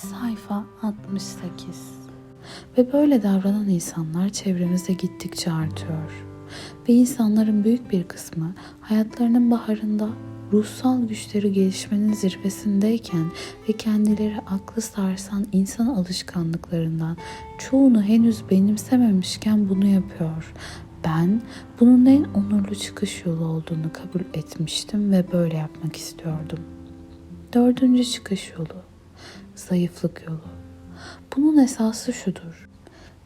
Sayfa 68 Ve böyle davranan insanlar çevremizde gittikçe artıyor. Ve insanların büyük bir kısmı hayatlarının baharında ruhsal güçleri gelişmenin zirvesindeyken ve kendileri aklı sarsan insan alışkanlıklarından çoğunu henüz benimsememişken bunu yapıyor. Ben bunun en onurlu çıkış yolu olduğunu kabul etmiştim ve böyle yapmak istiyordum. Dördüncü çıkış yolu zayıflık yolu. Bunun esası şudur.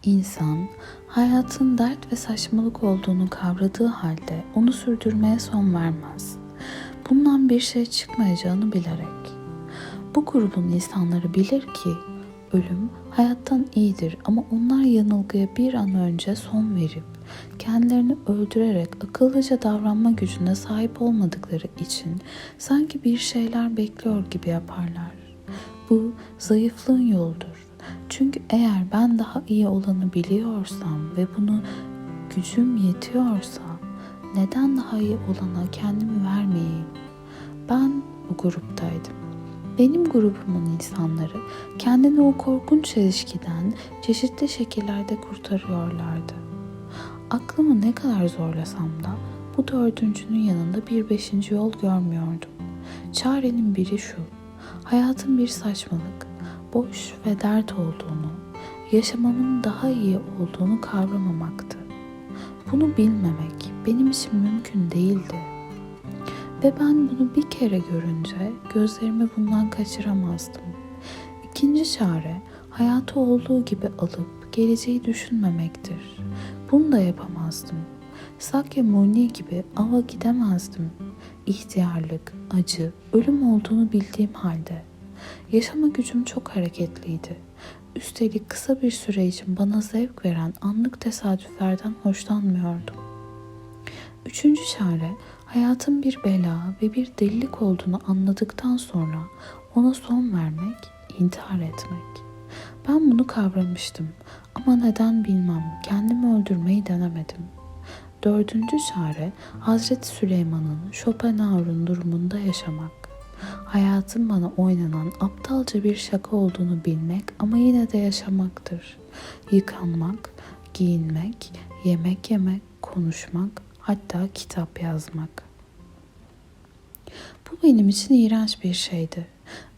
İnsan hayatın dert ve saçmalık olduğunu kavradığı halde onu sürdürmeye son vermez. Bundan bir şey çıkmayacağını bilerek. Bu grubun insanları bilir ki ölüm hayattan iyidir ama onlar yanılgıya bir an önce son verip kendilerini öldürerek akıllıca davranma gücüne sahip olmadıkları için sanki bir şeyler bekliyor gibi yaparlar. Bu zayıflığın yoludur. Çünkü eğer ben daha iyi olanı biliyorsam ve bunu gücüm yetiyorsa neden daha iyi olana kendimi vermeyeyim? Ben bu gruptaydım. Benim grubumun insanları kendini o korkunç çelişkiden çeşitli şekillerde kurtarıyorlardı. Aklımı ne kadar zorlasam da bu dördüncünün yanında bir beşinci yol görmüyordum. Çarenin biri şu, hayatın bir saçmalık, boş ve dert olduğunu, yaşamamın daha iyi olduğunu kavramamaktı. Bunu bilmemek benim için mümkün değildi. Ve ben bunu bir kere görünce gözlerimi bundan kaçıramazdım. İkinci çare hayatı olduğu gibi alıp geleceği düşünmemektir. Bunu da yapamazdım. Sakya Muni gibi ava gidemezdim. İhtiyarlık, acı, ölüm olduğunu bildiğim halde. Yaşama gücüm çok hareketliydi. Üstelik kısa bir süre için bana zevk veren anlık tesadüflerden hoşlanmıyordum. Üçüncü çare hayatın bir bela ve bir delilik olduğunu anladıktan sonra ona son vermek, intihar etmek. Ben bunu kavramıştım ama neden bilmem kendimi öldürmeyi denemedim. Dördüncü çare Hazreti Süleyman'ın Schopenhauer'un durumunda yaşamak. Hayatın bana oynanan aptalca bir şaka olduğunu bilmek ama yine de yaşamaktır. Yıkanmak, giyinmek, yemek yemek, konuşmak, hatta kitap yazmak. Bu benim için iğrenç bir şeydi.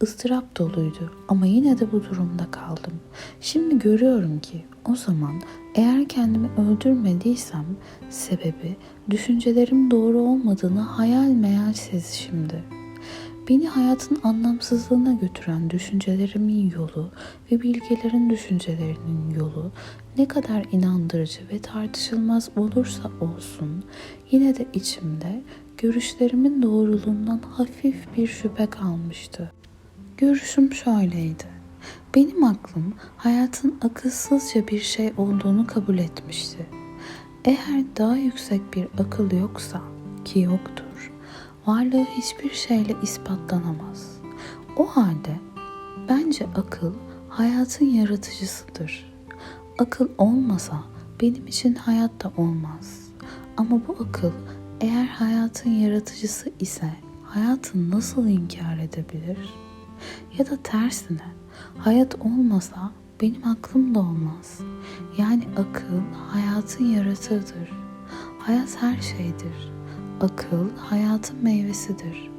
Istırap doluydu ama yine de bu durumda kaldım. Şimdi görüyorum ki o zaman eğer kendimi öldürmediysem sebebi düşüncelerim doğru olmadığını hayal meyal sezişimdi. Beni hayatın anlamsızlığına götüren düşüncelerimin yolu ve bilgelerin düşüncelerinin yolu ne kadar inandırıcı ve tartışılmaz olursa olsun yine de içimde görüşlerimin doğruluğundan hafif bir şüphe kalmıştı. Görüşüm şöyleydi. Benim aklım hayatın akılsızca bir şey olduğunu kabul etmişti. Eğer daha yüksek bir akıl yoksa ki yoktur, varlığı hiçbir şeyle ispatlanamaz. O halde bence akıl hayatın yaratıcısıdır. Akıl olmasa benim için hayat da olmaz. Ama bu akıl eğer hayatın yaratıcısı ise hayatı nasıl inkar edebilir? Ya da tersine hayat olmasa benim aklım da olmaz. Yani akıl hayatın yaratığıdır. Hayat her şeydir. Akıl hayatın meyvesidir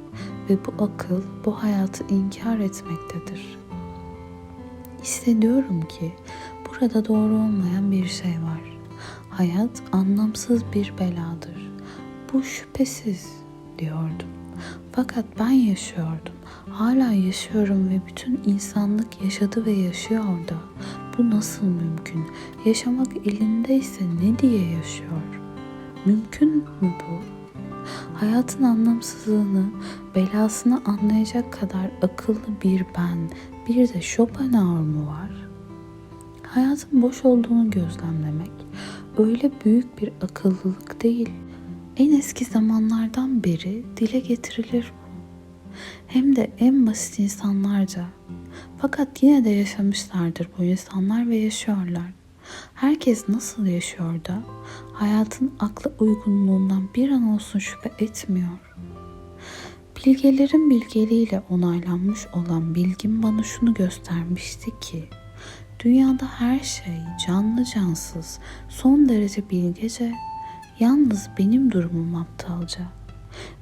ve bu akıl bu hayatı inkar etmektedir. Hissediyorum ki burada doğru olmayan bir şey var. Hayat anlamsız bir beladır. Bu şüphesiz diyordum. Fakat ben yaşıyordum. Hala yaşıyorum ve bütün insanlık yaşadı ve yaşıyor da. Bu nasıl mümkün? Yaşamak elindeyse ne diye yaşıyor? Mümkün mü bu? Hayatın anlamsızlığını, belasını anlayacak kadar akıllı bir ben, bir de Schopenhauer mu var? Hayatın boş olduğunu gözlemlemek öyle büyük bir akıllılık değil. En eski zamanlardan beri dile getirilir. Hem de en basit insanlarca. Fakat yine de yaşamışlardır bu insanlar ve yaşıyorlar. Herkes nasıl yaşıyor da hayatın akla uygunluğundan bir an olsun şüphe etmiyor. Bilgelerin bilgeliğiyle onaylanmış olan bilgim bana şunu göstermişti ki dünyada her şey canlı cansız, son derece bilgece, yalnız benim durumum aptalca.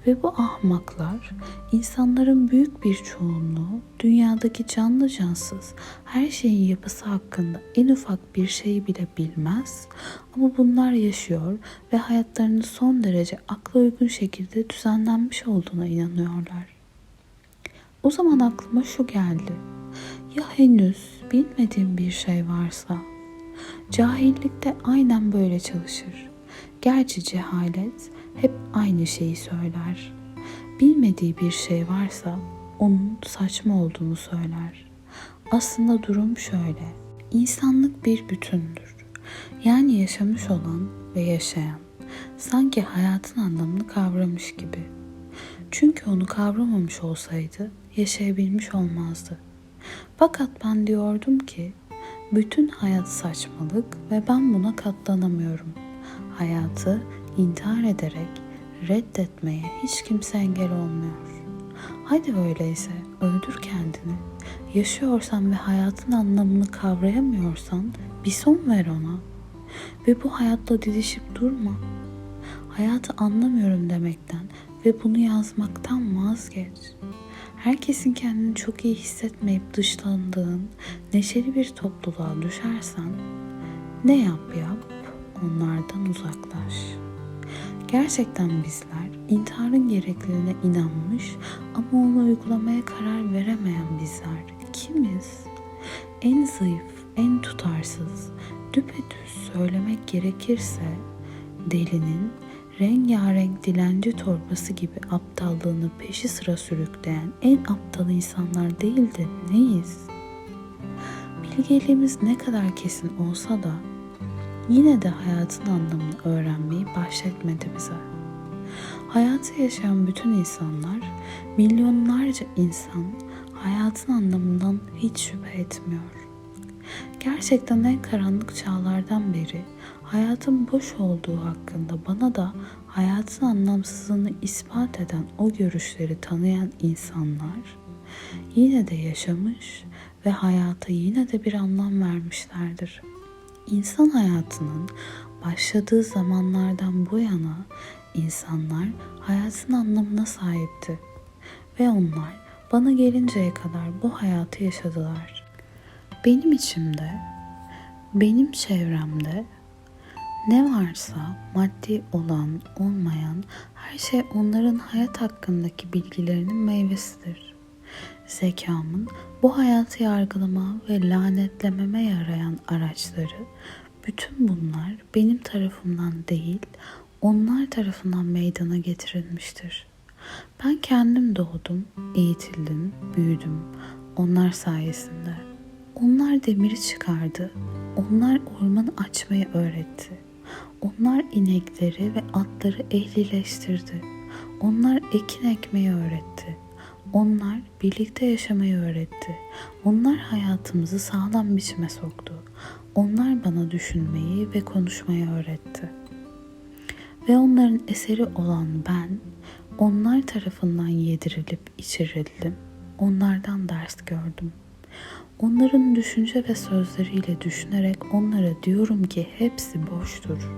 Ve bu ahmaklar insanların büyük bir çoğunluğu dünyadaki canlı cansız her şeyin yapısı hakkında en ufak bir şeyi bile bilmez ama bunlar yaşıyor ve hayatlarının son derece akla uygun şekilde düzenlenmiş olduğuna inanıyorlar. O zaman aklıma şu geldi. Ya henüz bilmediğim bir şey varsa? Cahillikte aynen böyle çalışır. Gerçi cehalet hep aynı şeyi söyler. Bilmediği bir şey varsa onun saçma olduğunu söyler. Aslında durum şöyle. İnsanlık bir bütündür. Yani yaşamış olan ve yaşayan. Sanki hayatın anlamını kavramış gibi. Çünkü onu kavramamış olsaydı yaşayabilmiş olmazdı. Fakat ben diyordum ki bütün hayat saçmalık ve ben buna katlanamıyorum. Hayatı intihar ederek reddetmeye hiç kimse engel olmuyor. Hadi öyleyse öldür kendini. Yaşıyorsan ve hayatın anlamını kavrayamıyorsan bir son ver ona. Ve bu hayatla didişip durma. Hayatı anlamıyorum demekten ve bunu yazmaktan vazgeç. Herkesin kendini çok iyi hissetmeyip dışlandığın neşeli bir topluluğa düşersen ne yap yap onlardan uzaklaş.'' Gerçekten bizler intiharın gerekliliğine inanmış ama onu uygulamaya karar veremeyen bizler kimiz? En zayıf, en tutarsız, düpedüz söylemek gerekirse delinin rengarenk dilenci torbası gibi aptallığını peşi sıra sürükleyen en aptal insanlar değil de neyiz? Bilgeliğimiz ne kadar kesin olsa da yine de hayatın anlamını öğrenmeyi bahşetmedi bize. Hayatı yaşayan bütün insanlar, milyonlarca insan hayatın anlamından hiç şüphe etmiyor. Gerçekten en karanlık çağlardan beri hayatın boş olduğu hakkında bana da hayatın anlamsızlığını ispat eden o görüşleri tanıyan insanlar yine de yaşamış ve hayata yine de bir anlam vermişlerdir.'' İnsan hayatının başladığı zamanlardan bu yana insanlar hayatın anlamına sahipti ve onlar bana gelinceye kadar bu hayatı yaşadılar. Benim içimde, benim çevremde ne varsa maddi olan, olmayan her şey onların hayat hakkındaki bilgilerinin meyvesidir. Zekamın bu hayatı yargılama ve lanetlememe yarayan araçları bütün bunlar benim tarafımdan değil, onlar tarafından meydana getirilmiştir. Ben kendim doğdum, eğitildim, büyüdüm onlar sayesinde. Onlar demiri çıkardı. Onlar ormanı açmayı öğretti. Onlar inekleri ve atları ehlileştirdi. Onlar ekin ekmeyi öğretti. Onlar birlikte yaşamayı öğretti. Onlar hayatımızı sağlam biçime soktu. Onlar bana düşünmeyi ve konuşmayı öğretti. Ve onların eseri olan ben, onlar tarafından yedirilip içirildim. Onlardan ders gördüm. Onların düşünce ve sözleriyle düşünerek onlara diyorum ki hepsi boştur.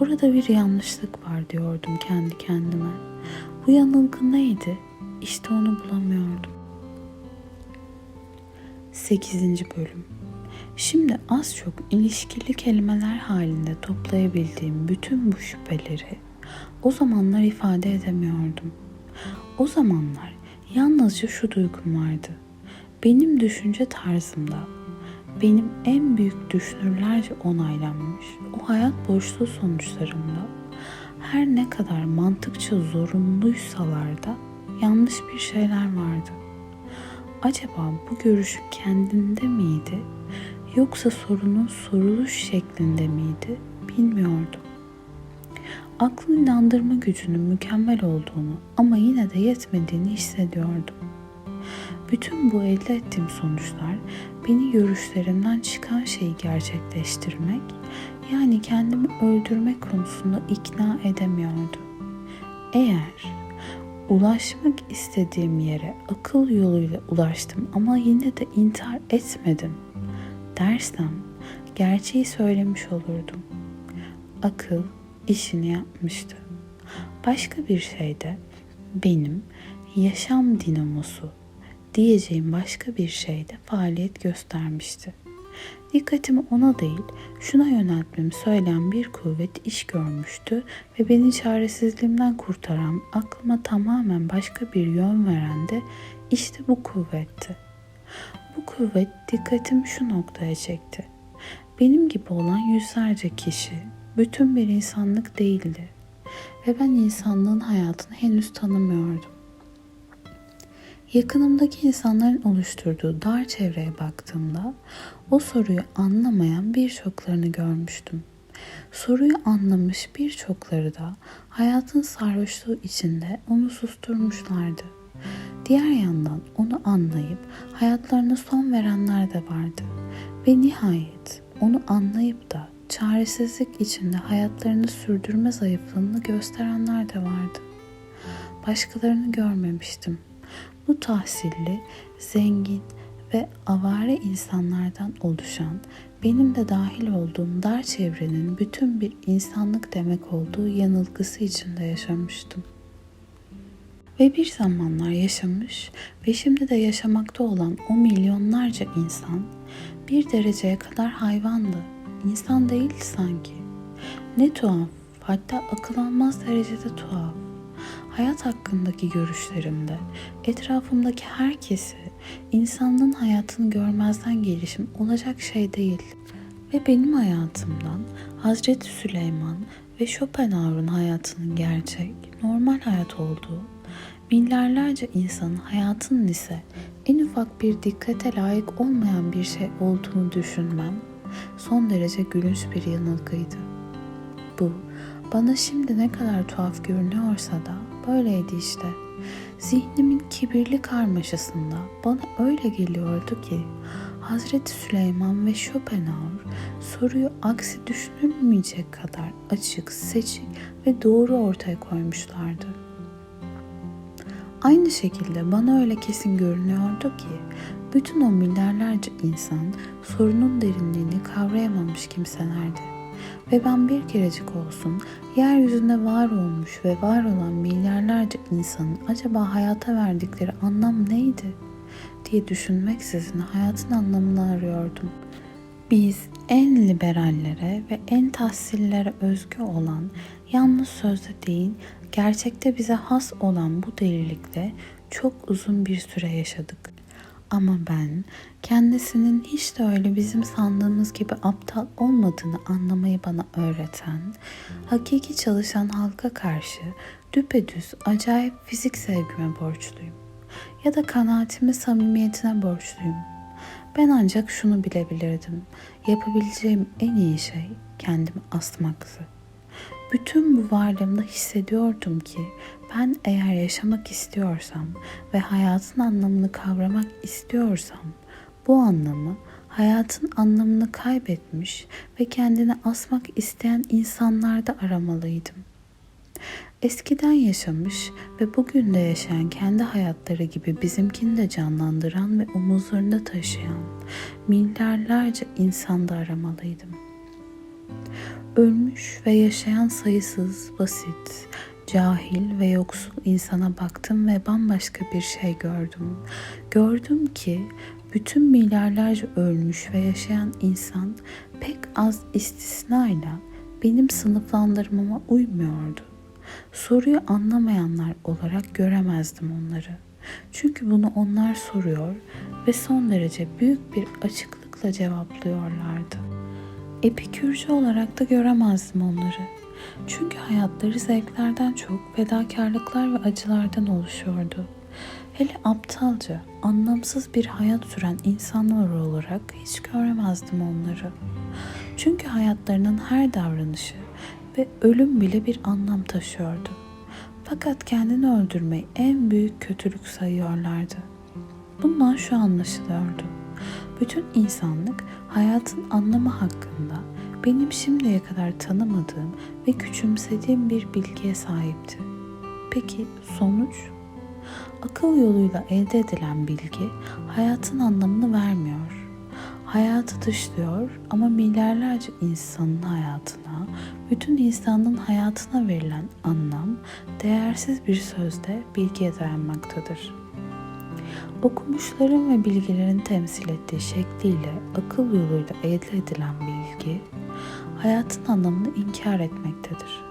Burada bir yanlışlık var diyordum kendi kendime. Bu yanılgı neydi? İşte onu bulamıyordum. 8. Bölüm Şimdi az çok ilişkili kelimeler halinde toplayabildiğim bütün bu şüpheleri o zamanlar ifade edemiyordum. O zamanlar yalnızca şu duygum vardı. Benim düşünce tarzımda, benim en büyük düşünürlerce onaylanmış o hayat boşluğu sonuçlarımda her ne kadar mantıkça zorunluysalar da yanlış bir şeyler vardı. Acaba bu görüş kendinde miydi yoksa sorunun soruluş şeklinde miydi bilmiyordum. Aklın inandırma gücünün mükemmel olduğunu ama yine de yetmediğini hissediyordum. Bütün bu elde ettiğim sonuçlar beni görüşlerimden çıkan şeyi gerçekleştirmek, yani kendimi öldürmek konusunda ikna edemiyordu. Eğer Ulaşmak istediğim yere akıl yoluyla ulaştım ama yine de intihar etmedim dersem gerçeği söylemiş olurdum. Akıl işini yapmıştı. Başka bir şey de benim yaşam dinamosu diyeceğim başka bir şeyde faaliyet göstermişti. Dikkatimi ona değil, şuna yöneltmemi söyleyen bir kuvvet iş görmüştü ve beni çaresizliğimden kurtaran, aklıma tamamen başka bir yön veren de işte bu kuvvetti. Bu kuvvet dikkatimi şu noktaya çekti. Benim gibi olan yüzlerce kişi bütün bir insanlık değildi ve ben insanlığın hayatını henüz tanımıyordum. Yakınımdaki insanların oluşturduğu dar çevreye baktığımda o soruyu anlamayan birçoklarını görmüştüm. Soruyu anlamış birçokları da hayatın sarhoşluğu içinde onu susturmuşlardı. Diğer yandan onu anlayıp hayatlarına son verenler de vardı. Ve nihayet onu anlayıp da çaresizlik içinde hayatlarını sürdürme zayıflığını gösterenler de vardı. Başkalarını görmemiştim. Bu tahsilli, zengin ve avare insanlardan oluşan, benim de dahil olduğum dar çevrenin bütün bir insanlık demek olduğu yanılgısı içinde yaşamıştım. Ve bir zamanlar yaşamış ve şimdi de yaşamakta olan o milyonlarca insan bir dereceye kadar hayvandı. İnsan değildi sanki. Ne tuhaf, hatta akıl almaz derecede tuhaf. Hayat hakkındaki görüşlerimde etrafımdaki herkesi insanlığın hayatını görmezden gelişim olacak şey değil. Ve benim hayatımdan Hazreti Süleyman ve Schopenhauer'un hayatının gerçek, normal hayat olduğu milyarlarca insanın hayatının ise en ufak bir dikkate layık olmayan bir şey olduğunu düşünmem son derece gülünç bir yanılgıydı. Bu bana şimdi ne kadar tuhaf görünüyorsa da böyleydi işte. Zihnimin kibirli karmaşasında bana öyle geliyordu ki Hazreti Süleyman ve Schopenhauer soruyu aksi düşünülmeyecek kadar açık, seçik ve doğru ortaya koymuşlardı. Aynı şekilde bana öyle kesin görünüyordu ki bütün o milyarlarca insan sorunun derinliğini kavrayamamış kimselerdi. Ve ben bir kerecik olsun yeryüzünde var olmuş ve var olan milyarlarca insanın acaba hayata verdikleri anlam neydi diye düşünmeksizin hayatın anlamını arıyordum. Biz en liberallere ve en tahsillere özgü olan yalnız sözde değil gerçekte bize has olan bu delilikle çok uzun bir süre yaşadık. Ama ben kendisinin hiç de öyle bizim sandığımız gibi aptal olmadığını anlamayı bana öğreten, hakiki çalışan halka karşı düpedüz acayip fizik sevgime borçluyum. Ya da kanaatimi samimiyetine borçluyum. Ben ancak şunu bilebilirdim. Yapabileceğim en iyi şey kendimi asmaktı. Bütün bu varlığımda hissediyordum ki ben eğer yaşamak istiyorsam ve hayatın anlamını kavramak istiyorsam bu anlamı hayatın anlamını kaybetmiş ve kendini asmak isteyen insanlarda aramalıydım. Eskiden yaşamış ve bugün de yaşayan kendi hayatları gibi bizimkini de canlandıran ve omuzlarında taşıyan milyarlarca insanda aramalıydım. Ölmüş ve yaşayan sayısız, basit, cahil ve yoksul insana baktım ve bambaşka bir şey gördüm. Gördüm ki bütün milyarlarca ölmüş ve yaşayan insan pek az istisnayla benim sınıflandırmama uymuyordu. Soruyu anlamayanlar olarak göremezdim onları. Çünkü bunu onlar soruyor ve son derece büyük bir açıklıkla cevaplıyorlardı. Epikürcü olarak da göremezdim onları. Çünkü hayatları zevklerden çok fedakarlıklar ve acılardan oluşuyordu. Hele aptalca, anlamsız bir hayat süren insanlar olarak hiç göremezdim onları. Çünkü hayatlarının her davranışı ve ölüm bile bir anlam taşıyordu. Fakat kendini öldürmeyi en büyük kötülük sayıyorlardı. Bundan şu anlaşılıyordu. Bütün insanlık hayatın anlamı hakkında benim şimdiye kadar tanımadığım ve küçümsediğim bir bilgiye sahipti. Peki sonuç? Akıl yoluyla elde edilen bilgi hayatın anlamını vermiyor. Hayatı dışlıyor ama milyarlarca insanın hayatına, bütün insanlığın hayatına verilen anlam değersiz bir sözde bilgiye dayanmaktadır. Okumuşların ve bilgilerin temsil ettiği şekliyle akıl yoluyla elde edilen bilgi, hayatın anlamını inkar etmektedir.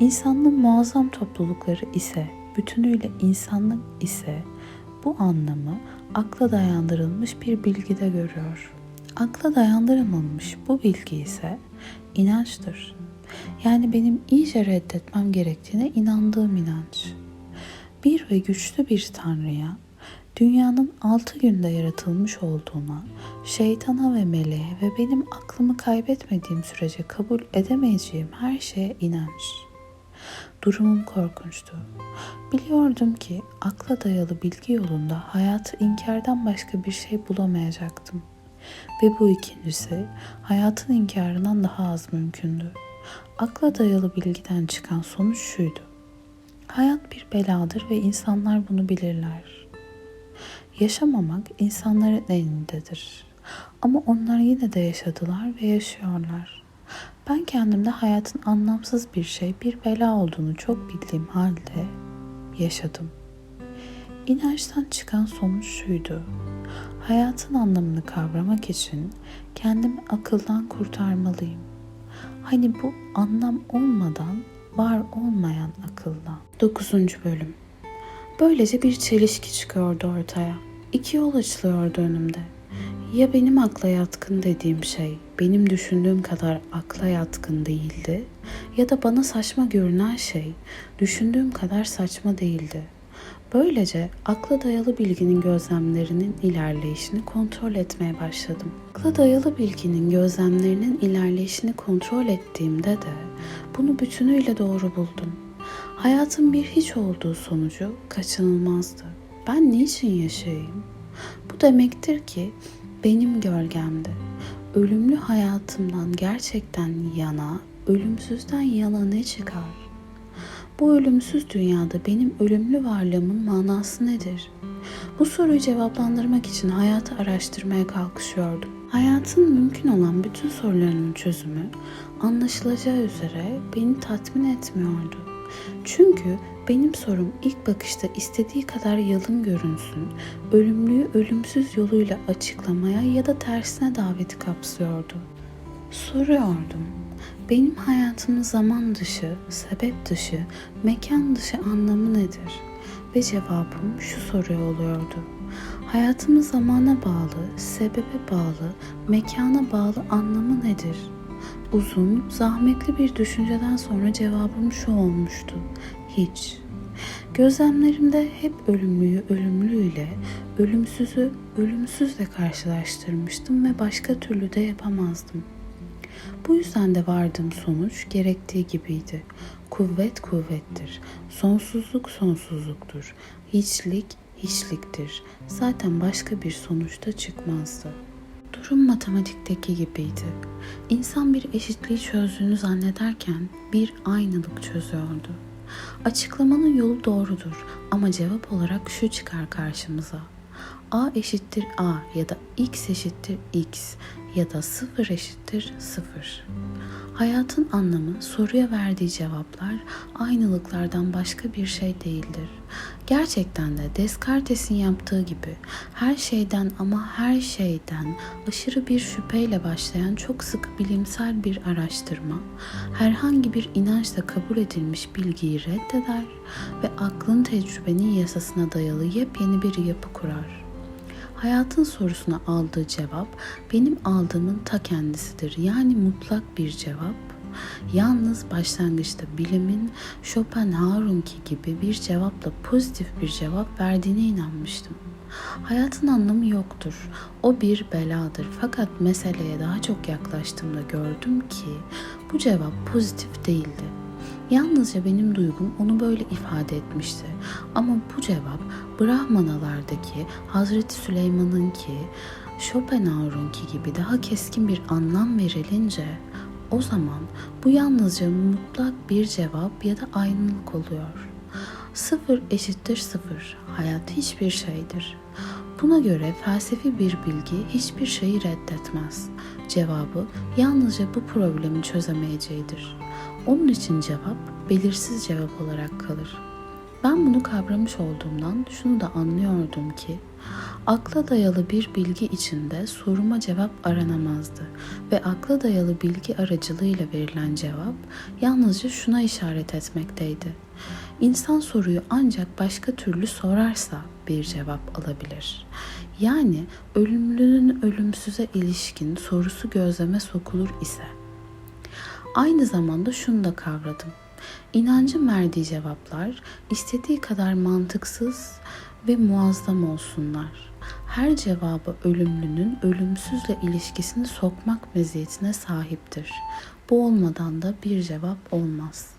İnsanlığın muazzam toplulukları ise, bütünüyle insanlık ise bu anlamı akla dayandırılmış bir bilgide görüyor. Akla dayandırılmamış bu bilgi ise inançtır. Yani benim iyice reddetmem gerektiğine inandığım inanç. Bir ve güçlü bir tanrıya, dünyanın altı günde yaratılmış olduğuna, şeytana ve meleğe ve benim aklımı kaybetmediğim sürece kabul edemeyeceğim her şeye inanç. Durumum korkunçtu. Biliyordum ki akla dayalı bilgi yolunda hayatı inkardan başka bir şey bulamayacaktım. Ve bu ikincisi hayatın inkarından daha az mümkündü. Akla dayalı bilgiden çıkan sonuç şuydu. Hayat bir beladır ve insanlar bunu bilirler. Yaşamamak insanların elindedir. Ama onlar yine de yaşadılar ve yaşıyorlar. Ben kendimde hayatın anlamsız bir şey, bir bela olduğunu çok bildiğim halde yaşadım. İnançtan çıkan sonuç şuydu. Hayatın anlamını kavramak için kendimi akıldan kurtarmalıyım. Hani bu anlam olmadan var olmayan akıldan. 9. bölüm. Böylece bir çelişki çıkıyordu ortaya. İki yol açılıyordu önümde. Ya benim akla yatkın dediğim şey benim düşündüğüm kadar akla yatkın değildi ya da bana saçma görünen şey düşündüğüm kadar saçma değildi. Böylece akla dayalı bilginin gözlemlerinin ilerleyişini kontrol etmeye başladım. Akla dayalı bilginin gözlemlerinin ilerleyişini kontrol ettiğimde de bunu bütünüyle doğru buldum. Hayatın bir hiç olduğu sonucu kaçınılmazdı. Ben niçin yaşayayım? Bu demektir ki benim gölgemde ölümlü hayatımdan gerçekten yana, ölümsüzden yana ne çıkar? Bu ölümsüz dünyada benim ölümlü varlığımın manası nedir? Bu soruyu cevaplandırmak için hayatı araştırmaya kalkışıyordum. Hayatın mümkün olan bütün sorularının çözümü anlaşılacağı üzere beni tatmin etmiyordu. Çünkü benim sorum ilk bakışta istediği kadar yalın görünsün, ölümlüyü ölümsüz yoluyla açıklamaya ya da tersine daveti kapsıyordu. Soruyordum. Benim hayatımın zaman dışı, sebep dışı, mekan dışı anlamı nedir? Ve cevabım şu soruya oluyordu. Hayatımın zamana bağlı, sebebe bağlı, mekana bağlı anlamı nedir? Uzun, zahmetli bir düşünceden sonra cevabım şu olmuştu. Hiç. Gözlemlerimde hep ölümlüyü ölümlüyle, ölümsüzü ölümsüzle karşılaştırmıştım ve başka türlü de yapamazdım. Bu yüzden de vardığım sonuç gerektiği gibiydi. Kuvvet kuvvettir, sonsuzluk sonsuzluktur, hiçlik hiçliktir. Zaten başka bir sonuçta çıkmazdı. Durum matematikteki gibiydi. İnsan bir eşitliği çözdüğünü zannederken bir aynılık çözüyordu. Açıklamanın yolu doğrudur ama cevap olarak şu çıkar karşımıza. A eşittir A ya da X eşittir X ya da 0 eşittir 0. Hayatın anlamı soruya verdiği cevaplar aynılıklardan başka bir şey değildir. Gerçekten de Descartes'in yaptığı gibi her şeyden ama her şeyden aşırı bir şüpheyle başlayan çok sık bilimsel bir araştırma herhangi bir inançla kabul edilmiş bilgiyi reddeder ve aklın tecrübenin yasasına dayalı yepyeni bir yapı kurar. Hayatın sorusuna aldığı cevap benim aldığımın ta kendisidir. Yani mutlak bir cevap. Yalnız başlangıçta bilimin Schopenhauer'unki gibi bir cevapla pozitif bir cevap verdiğine inanmıştım. Hayatın anlamı yoktur. O bir beladır. Fakat meseleye daha çok yaklaştığımda gördüm ki bu cevap pozitif değildi. Yalnızca benim duygum onu böyle ifade etmişti. Ama bu cevap Brahmanalardaki Hazreti Süleyman'ınki, Schopenhauer'unki gibi daha keskin bir anlam verilince o zaman bu yalnızca mutlak bir cevap ya da aynılık oluyor. Sıfır eşittir sıfır. Hayat hiçbir şeydir. Buna göre felsefi bir bilgi hiçbir şeyi reddetmez. Cevabı yalnızca bu problemi çözemeyeceğidir. Onun için cevap belirsiz cevap olarak kalır. Ben bunu kavramış olduğumdan şunu da anlıyordum ki akla dayalı bir bilgi içinde soruma cevap aranamazdı ve akla dayalı bilgi aracılığıyla verilen cevap yalnızca şuna işaret etmekteydi. İnsan soruyu ancak başka türlü sorarsa bir cevap alabilir. Yani ölümlünün ölümsüze ilişkin sorusu gözleme sokulur ise. Aynı zamanda şunu da kavradım. İnancın verdiği cevaplar istediği kadar mantıksız ve muazzam olsunlar. Her cevabı ölümlünün ölümsüzle ilişkisini sokmak meziyetine sahiptir. Bu olmadan da bir cevap olmaz.''